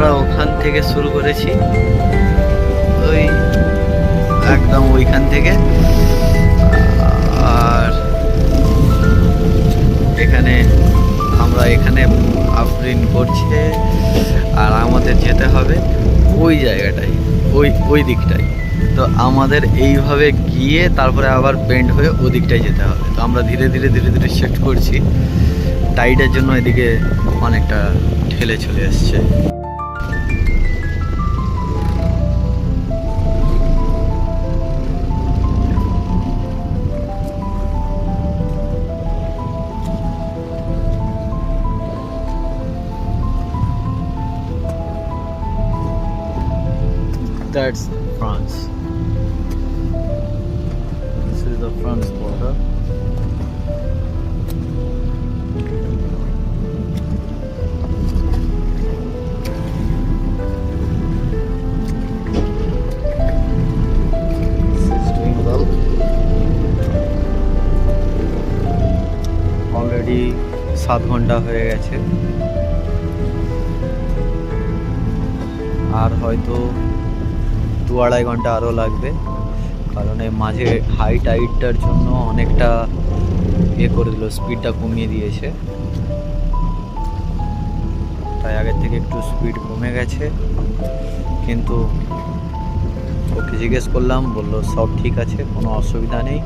আমরা ওখান থেকে শুরু করেছি। ওই একদম ওইখান থেকে। আর এখানে আমরা এখানে আফরিন করছে। আর আমাদের যেতে হবে ওই জায়গাটাই ওই ওই দিকটাই তো আমাদের এইভাবে গিয়ে তারপরে আবার বেন্ড হয়ে ওদিকটাই যেতে হবে। তো আমরা ধীরে ধীরে ধীরে ধীরে শিফট করছি। টাইটের জন্য এদিকে অনেকটা ঠেলে চলে এসছে That's France. This is the France border. Already সাত ঘণ্টা হয়ে গেছে আর হয়তো দু আড়াই ঘণ্টা আরও লাগবে। কারণ এই মাঝে হাই টাইটটার জন্য অনেকটা ইয়ে করে দিল স্পিডটা কমিয়ে দিয়েছে। তাই আগের থেকে একটু স্পিড কমে গেছে। কিন্তু ওকে জিজ্ঞেস করলাম, বলল, সব ঠিক আছে? কোনো অসুবিধা নেই?